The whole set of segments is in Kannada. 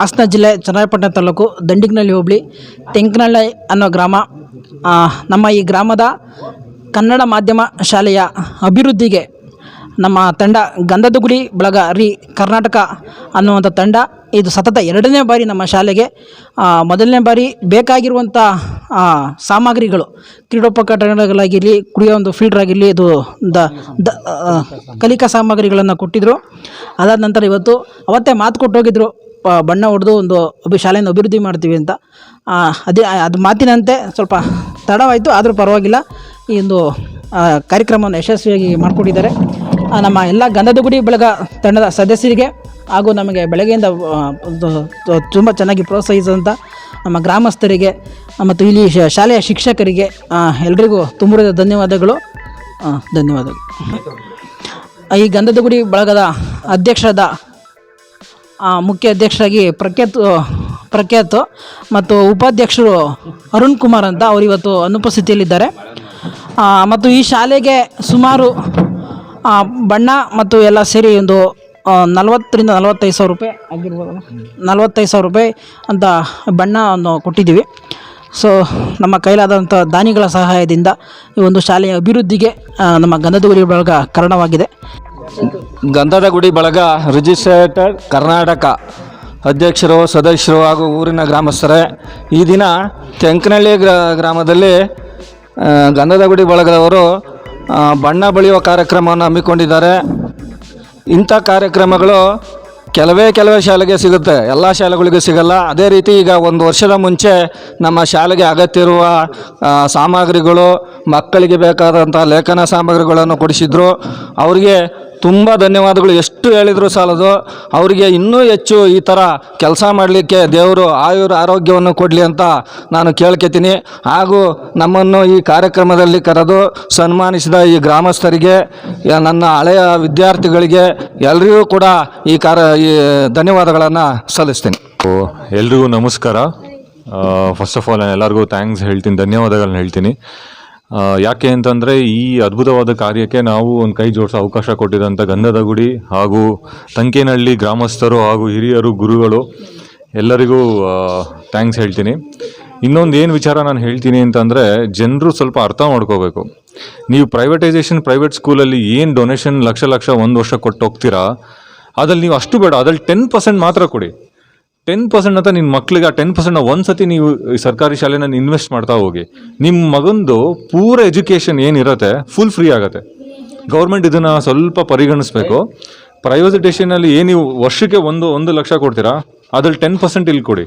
ಹಾಸನ ಜಿಲ್ಲೆ ಚನ್ನರಾಯಪಟ್ಟಣ ತಾಲೂಕು ದಂಡಿಗ್ನಳ್ಳಿ ಹೋಬಳಿ ತೆಂಕನಹಳ್ಳಿ ಅನ್ನೋ ಗ್ರಾಮ. ನಮ್ಮ ಈ ಗ್ರಾಮದ ಕನ್ನಡ ಮಾಧ್ಯಮ ಶಾಲೆಯ ಅಭಿವೃದ್ಧಿಗೆ ನಮ್ಮ ತಂಡ ಗಂಧದಗುಡಿ ಬಳಗ ರಿ ಕರ್ನಾಟಕ ಅನ್ನುವಂಥ ತಂಡ ಇದು ಸತತ ಎರಡನೇ ಬಾರಿ ನಮ್ಮ ಶಾಲೆಗೆ ಮೊದಲನೇ ಬಾರಿ ಬೇಕಾಗಿರುವಂಥ ಸಾಮಗ್ರಿಗಳು, ಕ್ರೀಡೋಪಕರಣಗಳಾಗಿರಲಿ, ಕುಡಿಯೋ ಒಂದು ಫಿಲ್ಟರ್ ಆಗಿರಲಿ, ಇದು ದ ದ ಕಲಿಕಾ ಸಾಮಗ್ರಿಗಳನ್ನು ಕೊಟ್ಟಿದ್ದರು ಅದಾದ ನಂತರ ಇವತ್ತು ಅವತ್ತೇ ಮಾತು ಕೊಟ್ಟೋಗಿದ್ರು. ಪ ಬಣ್ಣ ಹೊಡೆದು ಒಂದು ಅಭಿ ಶಾಲೆಯನ್ನು ಅಭಿವೃದ್ಧಿ ಮಾಡ್ತೀವಿ ಅಂತ. ಅದೇ, ಅದು ಮಾತಿನಂತೆ ಸ್ವಲ್ಪ ತಡವಾಯಿತು, ಆದರೂ ಪರವಾಗಿಲ್ಲ. ಈ ಒಂದು ಕಾರ್ಯಕ್ರಮವನ್ನು ಯಶಸ್ವಿಯಾಗಿ ಮಾಡಿಕೊಟ್ಟಿದ್ದಾರೆ ನಮ್ಮ ಎಲ್ಲ ಗಂಧದ ಗುಡಿ ಬಳಗ ತಂಡದ ಸದಸ್ಯರಿಗೆ ಹಾಗೂ ನಮಗೆ ಬೆಳಗ್ಗೆಯಿಂದ ತುಂಬ ಚೆನ್ನಾಗಿ ಪ್ರೋತ್ಸಾಹಿಸಿದಂಥ ನಮ್ಮ ಗ್ರಾಮಸ್ಥರಿಗೆ, ಮತ್ತು ಇಲ್ಲಿ ಶಾಲೆಯ ಶಿಕ್ಷಕರಿಗೆ ಎಲ್ರಿಗೂ ತುಂಬಿದ ಧನ್ಯವಾದಗಳು. ಧನ್ಯವಾದಗಳು. ಈ ಗಂಧದ ಗುಡಿ ಬಳಗದ ಅಧ್ಯಕ್ಷರಾದ ಮುಖ್ಯ ಅಧ್ಯಕ್ಷರಾಗಿ ಪ್ರಖ್ಯಾತ್ ಪ್ರಖ್ಯಾತ್ ಮತ್ತು ಉಪಾಧ್ಯಕ್ಷರು ಅರುಣ್ ಕುಮಾರ್ ಅಂತ ಅವರು ಇವತ್ತು ಅನುಪಸ್ಥಿತಿಯಲ್ಲಿದ್ದಾರೆ. ಮತ್ತು ಈ ಶಾಲೆಗೆ ಸುಮಾರು ಬಣ್ಣ ಮತ್ತು ಎಲ್ಲ ಸೇರಿ ಒಂದು ನಲವತ್ತರಿಂದ ನಲವತ್ತೈದು ಸಾವಿರ ರೂಪಾಯಿ ಆಗಿರ್ಬೋದು. ನಲವತ್ತೈದು ಸಾವಿರ ರೂಪಾಯಿ ಅಂತ ಬಣ್ಣವನ್ನು ಕೊಟ್ಟಿದ್ದೀವಿ. ಸೊ ನಮ್ಮ ಕೈಲಾದಂಥ ದಾನಿಗಳ ಸಹಾಯದಿಂದ ಈ ಒಂದು ಶಾಲೆಯ ಅಭಿವೃದ್ಧಿಗೆ ನಮ್ಮ ಗಂಧದಗುರಿ ಬಳಗ ಕಾರಣವಾಗಿದೆ. ಗಂಧದ ಗುಡಿ ಬಳಗ ರಿಜಿಸ್ಟ್ರೇಟರ್ ಕರ್ನಾಟಕ ಅಧ್ಯಕ್ಷರು, ಸದಸ್ಯರು ಹಾಗೂ ಊರಿನ ಗ್ರಾಮಸ್ಥರೇ, ಈ ದಿನ ತೆಂಕನಹಳ್ಳಿ ಗ್ರಾ, ಗ್ರಾಮದಲ್ಲಿ ಗಂಧದ ಗುಡಿ ಬಳಗದವರು ಬಣ್ಣ ಬಳಿಯುವ ಕಾರ್ಯಕ್ರಮವನ್ನು ಹಮ್ಮಿಕೊಂಡಿದ್ದಾರೆ. ಇಂಥ ಕಾರ್ಯಕ್ರಮಗಳು ಕೆಲವೇ ಕೆಲವೇ ಶಾಲೆಗೆ ಸಿಗುತ್ತೆ. ಎಲ್ಲ ಶಾಲೆಗಳಿಗೂ ಸಿಗಲ್ಲ. ಅದೇ ರೀತಿ ಈಗ ಒಂದು ವರ್ಷದ ಮುಂಚೆ ನಮ್ಮ ಶಾಲೆಗೆ ಅಗತ್ಯವಿರುವ ಸಾಮಗ್ರಿಗಳು, ಮಕ್ಕಳಿಗೆ ಬೇಕಾದಂಥ ಲೇಖನ ಸಾಮಗ್ರಿಗಳನ್ನು ಕೊಡಿಸಿದ್ರು. ಅವರಿಗೆ ತುಂಬ ಧನ್ಯವಾದಗಳು. ಎಷ್ಟು ಹೇಳಿದರೂ ಸಾಲದು. ಅವರಿಗೆ ಇನ್ನೂ ಹೆಚ್ಚು ಈ ಥರ ಕೆಲಸ ಮಾಡಲಿಕ್ಕೆ ದೇವರು ಆಯುರ ಆರೋಗ್ಯವನ್ನು ಕೊಡಲಿ ಅಂತ ನಾನು ಕೇಳ್ಕೊತೀನಿ. ಹಾಗೂ ನಮ್ಮನ್ನು ಈ ಕಾರ್ಯಕ್ರಮದಲ್ಲಿ ಕರೆದು ಸನ್ಮಾನಿಸಿದ ಈ ಗ್ರಾಮಸ್ಥರಿಗೆ ನನ್ನ ಹಳೆಯ ವಿದ್ಯಾರ್ಥಿಗಳಿಗೆ ಎಲ್ಲರಿಗೂ ಕೂಡ ಈ ಕಾರ, ಈ ಧನ್ಯವಾದಗಳನ್ನು ಸಲ್ಲಿಸ್ತೀನಿ. ಎಲ್ರಿಗೂ ನಮಸ್ಕಾರ. ಫಸ್ಟ್ ಆಫ್ ಆಲ್ ನಾನು ಎಲ್ಲರಿಗೂ ಥ್ಯಾಂಕ್ಸ್ ಹೇಳ್ತೀನಿ, ಧನ್ಯವಾದಗಳನ್ನ ಹೇಳ್ತೀನಿ. ಯಾಕೆ ಅಂತಂದರೆ ಈ ಅದ್ಭುತವಾದ ಕಾರ್ಯಕ್ಕೆ ನಾವು ಒಂದು ಕೈ ಜೋಡಿಸೋ ಅವಕಾಶ ಕೊಟ್ಟಿದ್ದಂಥ ಗಂಧದ ಗುಡಿ ಹಾಗೂ ತಂಕೇನಹಳ್ಳಿ ಗ್ರಾಮಸ್ಥರು ಹಾಗೂ ಹಿರಿಯರು, ಗುರುಗಳು, ಎಲ್ಲರಿಗೂ ಥ್ಯಾಂಕ್ಸ್ ಹೇಳ್ತೀನಿ. ಇನ್ನೊಂದು ಏನು ವಿಚಾರ ನಾನು ಹೇಳ್ತೀನಿ ಅಂತಂದರೆ ಜನರು ಸ್ವಲ್ಪ ಅರ್ಥ ಮಾಡ್ಕೋಬೇಕು. ನೀವು ಪ್ರೈವೇಟೈಸೇಷನ್ ಪ್ರೈವೇಟ್ ಸ್ಕೂಲಲ್ಲಿ ಏನು ಡೊನೇಷನ್ ಲಕ್ಷ ಲಕ್ಷ ಒಂದು ವರ್ಷ ಕೊಟ್ಟು ಹೋಗ್ತೀರಾ, ಅದ್ರಲ್ಲಿ ನೀವು ಅಷ್ಟು ಬೇಡ, ಅದ್ರಲ್ಲಿ ಟೆನ್ ಪರ್ಸೆಂಟ್ ಮಾತ್ರ ಕೊಡಿ. ಟೆನ್ ಪರ್ಸೆಂಟ್ ಅಂತ ನಿನ್ನ ಮಕ್ಳಿಗೆ ಆ ಟೆನ್ ಪರ್ಸೆಂಟ್ ಒಂದು ಸತಿ ನೀವು ಈ ಸರ್ಕಾರಿ ಶಾಲೆನ ಇನ್ವೆಸ್ಟ್ ಮಾಡ್ತಾ ಹೋಗಿ ನಿಮ್ಮ ಮಗಂದು ಪೂರ ಎಜುಕೇಷನ್ ಏನಿರುತ್ತೆ ಫುಲ್ ಫ್ರೀ ಆಗುತ್ತೆ. ಗೌರ್ಮೆಂಟ್ ಇದನ್ನು ಸ್ವಲ್ಪ ಪರಿಗಣಿಸ್ಬೇಕು. ಪ್ರೈವೇಟೇಷನಲ್ಲಿ ಏನು ನೀವು ವರ್ಷಕ್ಕೆ ಒಂದು ಒಂದು ಲಕ್ಷ ಕೊಡ್ತೀರಾ, ಅದ್ರಲ್ಲಿ ಟೆನ್ ಪರ್ಸೆಂಟ್ ಇಲ್ಲಿ ಕೊಡಿ.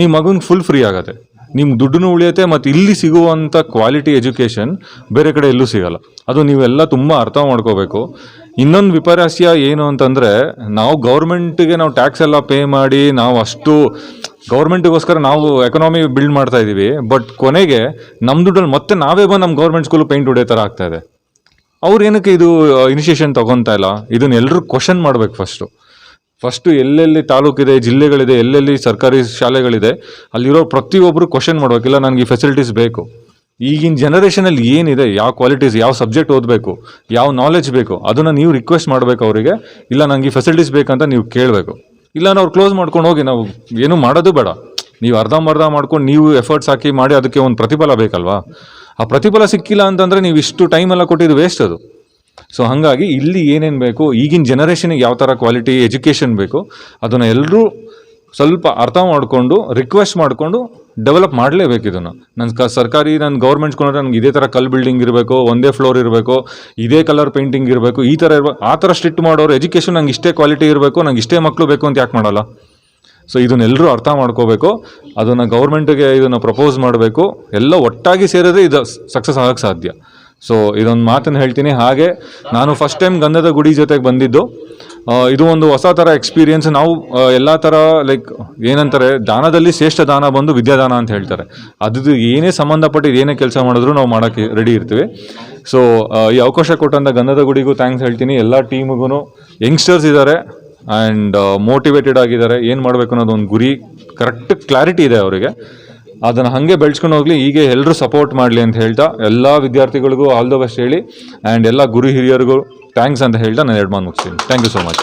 ನಿಮ್ಮ ಮಗನಿಗೆ ಫುಲ್ ಫ್ರೀ ಆಗುತ್ತೆ. ನಿಮ್ಮ ದುಡ್ಡನ್ನು ಉಳಿಯುತ್ತೆ, ಮತ್ತು ಇಲ್ಲಿ ಸಿಗುವಂಥ ಕ್ವಾಲಿಟಿ ಎಜುಕೇಷನ್ ಬೇರೆ ಕಡೆ ಎಲ್ಲೂ ಸಿಗಲ್ಲ. ಅದು ನೀವೆಲ್ಲ ತುಂಬ ಅರ್ಥ ಮಾಡ್ಕೋಬೇಕು. ಇನ್ನೊಂದು ವಿಪರ್ಯಾಸ್ಯ ಏನು ಅಂತಂದರೆ, ನಾವು ಗೌರ್ಮೆಂಟಿಗೆ ನಾವು ಟ್ಯಾಕ್ಸ್ ಎಲ್ಲ ಪೇ ಮಾಡಿ, ನಾವು ಅಷ್ಟು ಗೌರ್ಮೆಂಟಿಗೋಸ್ಕರ ನಾವು ಎಕನಾಮಿ ಬಿಲ್ಡ್ ಮಾಡ್ತಾ ಇದ್ದೀವಿ ಬಟ್ ಕೊನೆಗೆ ನಮ್ಮ ದುಡ್ಡಲ್ಲಿ ಮತ್ತೆ ನಾವೇ ಬಂದು ನಮ್ಮ ಗೌರ್ಮೆಂಟ್ ಸ್ಕೂಲು ಪೇಂಟ್ ಹೊಡೆಯೋ ಥರ ಆಗ್ತಾ ಇದೆ. ಅವ್ರು ಏನಕ್ಕೆ ಇದು ಇನಿಷಿಯೇಷನ್ ತೊಗೊತಾ ಇಲ್ಲ? ಇದನ್ನ ಎಲ್ಲರೂ ಕ್ವಶನ್ ಮಾಡಬೇಕು ಫಸ್ಟು ಫಸ್ಟು ಎಲ್ಲೆಲ್ಲಿ ತಾಲೂಕಿದೆ, ಜಿಲ್ಲೆಗಳಿದೆ, ಎಲ್ಲೆಲ್ಲಿ ಸರ್ಕಾರಿ ಶಾಲೆಗಳಿದೆ, ಅಲ್ಲಿರೋ ಪ್ರತಿಯೊಬ್ಬರು ಕ್ವಶನ್ ಮಾಡಬೇಕಿಲ್ಲ ನನಗೆ ಈ ಫೆಸಿಲಿಟೀಸ್ ಬೇಕು. ಈಗಿನ ಜನರೇಷನಲ್ಲಿ ಏನಿದೆ, ಯಾವ ಕ್ವಾಲಿಟೀಸ್ ಯಾವ ಸಬ್ಜೆಕ್ಟ್ ಓದಬೇಕು, ಯಾವ ನಾಲೆಜ್ ಬೇಕು, ಅದನ್ನು ನೀವು ರಿಕ್ವೆಸ್ಟ್ ಮಾಡಬೇಕು ಅವರಿಗೆ. ಇಲ್ಲ ನನಗೆ ಈ ಫೆಸಿಲಿಟೀಸ್ ಬೇಕಂತ ನೀವು ಕೇಳಬೇಕು. ಇಲ್ಲ ಅವ್ರು ಕ್ಲೋಸ್ ಮಾಡ್ಕೊಂಡು ಹೋಗಿ, ನಾವು ಏನೂ ಮಾಡೋದು ಬೇಡ. ನೀವು ಅರ್ಧಂಬರ್ಧ ಮಾಡ್ಕೊಂಡು ನೀವು ಎಫರ್ಟ್ಸ್ ಹಾಕಿ ಮಾಡಿ ಅದಕ್ಕೆ ಒಂದು ಪ್ರತಿಫಲ ಬೇಕಲ್ವಾ? ಆ ಪ್ರತಿಫಲ ಸಿಕ್ಕಿಲ್ಲ ಅಂತಂದರೆ ನೀವು ಇಷ್ಟು ಟೈಮ್ ಎಲ್ಲ ಕೊಟ್ಟಿದ್ದು ವೇಸ್ಟ್ ಅದು. ಸೊ ಹಾಗಾಗಿ ಇಲ್ಲಿ ಏನೇನು ಬೇಕು, ಈಗಿನ ಜನರೇಷನಿಗೆ ಯಾವ ಥರ ಕ್ವಾಲಿಟಿ ಎಜುಕೇಷನ್ ಬೇಕು, ಅದನ್ನು ಎಲ್ಲರೂ ಸ್ವಲ್ಪ ಅರ್ಥ ಮಾಡಿಕೊಂಡು ರಿಕ್ವೆಸ್ಟ್ ಮಾಡಿಕೊಂಡು ಡೆವಲಪ್ ಮಾಡಲೇಬೇಕು ಇದನ್ನು. ನನ್ನ ಕ, ಸರ್ಕಾರಿ ನನ್ನ ಗೌರ್ಮೆಂಟ್ ಸ್ಕೂಲ್ ನನಗೆ ಇದೇ ಥರ ಕಲ್ ಬಿಲ್ಡಿಂಗ್ ಇರಬೇಕು, ಒಂದೇ ಫ್ಲೋರ್ ಇರಬೇಕು, ಇದೇ ಕಲರ್ ಪೇಂಟಿಂಗ್ ಇರಬೇಕು, ಈ ಥರ ಇರಬೇಕು ಆ ಥರ ಸ್ಟ್ರಿಕ್ಟ್ ಮಾಡೋರು ಎಜುಕೇಷನ್ ನಂಗೆ ಇಷ್ಟೇ ಕ್ವಾಲಿಟಿ ಇರಬೇಕು, ನಂಗೆ ಇಷ್ಟೇ ಮಕ್ಕಳು ಬೇಕು ಅಂತ ಯಾಕೆ ಮಾಡಲ್ಲ? ಸೊ ಇದನ್ನೆಲ್ಲರೂ ಅರ್ಥ ಮಾಡ್ಕೋಬೇಕು, ಅದನ್ನು ಗೌರ್ಮೆಂಟ್ಗೆ ಇದನ್ನು ಪ್ರಪೋಸ್ ಮಾಡಬೇಕು, ಎಲ್ಲ ಒಟ್ಟಾಗಿ ಸೇರಿದ್ರೆ ಇದು ಸಕ್ಸಸ್ ಆಗೋಕ್ಕೆ ಸಾಧ್ಯ. ಸೊ ಇದೊಂದು ಮಾತನ್ನು ಹೇಳ್ತೀನಿ. ಹಾಗೆ ನಾನು ಫಸ್ಟ್ ಟೈಮ್ ಗಂಧದ ಗುಡಿ ಜೊತೆಗೆ ಬಂದಿದ್ದು. ಇದು ಒಂದು ಹೊಸ ಥರ ಎಕ್ಸ್ಪೀರಿಯೆನ್ಸ್ ನಾವು ಎಲ್ಲ ಥರ ಲೈಕ್ ಏನಂತಾರೆ, ದಾನದಲ್ಲಿ ಶ್ರೇಷ್ಠ ದಾನ ಬಂದು ವಿದ್ಯಾದಾನ ಅಂತ ಹೇಳ್ತಾರೆ. ಅದು ಏನೇ ಸಂಬಂಧಪಟ್ಟಿದ್ದು ಏನೇ ಕೆಲಸ ಮಾಡಿದ್ರು ನಾವು ಮಾಡೋಕ್ಕೆ ರೆಡಿ ಇರ್ತೀವಿ. ಸೊ ಈ ಅವಕಾಶ ಕೊಟ್ಟಂಥ ಗಂಧದ ಗುಡಿಗೂ ಥ್ಯಾಂಕ್ಸ್ ಹೇಳ್ತೀನಿ. ಎಲ್ಲ ಟೀಮ್ಗೂ ಯಂಗ್ಸ್ಟರ್ಸ್ ಇದ್ದಾರೆ ಆ್ಯಂಡ್ ಮೋಟಿವೇಟೆಡ್ ಆಗಿದ್ದಾರೆ. ಏನು ಮಾಡಬೇಕು ಅನ್ನೋದು ಒಂದು ಗುರಿ ಕರೆಕ್ಟ್ ಕ್ಲಾರಿಟಿ ಇದೆ ಅವರಿಗೆ. ಅದನ್ನು ಹಾಗೆ ಬೆಳೆಸ್ಕೊಂಡು ಹೋಗಲಿ, ಹೀಗೆ ಎಲ್ಲರೂ ಸಪೋರ್ಟ್ ಮಾಡಲಿ ಅಂತ ಹೇಳ್ತಾ, ಎಲ್ಲ ವಿದ್ಯಾರ್ಥಿಗಳಿಗೂ ಆಲ್ ದ ಬೆಸ್ಟ್ ಹೇಳಿ ಆ್ಯಂಡ್ ಎಲ್ಲ ಗುರು ಹಿರಿಯರಿಗೂ ಥ್ಯಾಂಕ್ಸ್ ಅಂತ ಹೇಳ್ತಾ ನಾನು ಎರಡು ಮಾತು ಮುಗಿಸ್ತೀನಿ. Thank you so much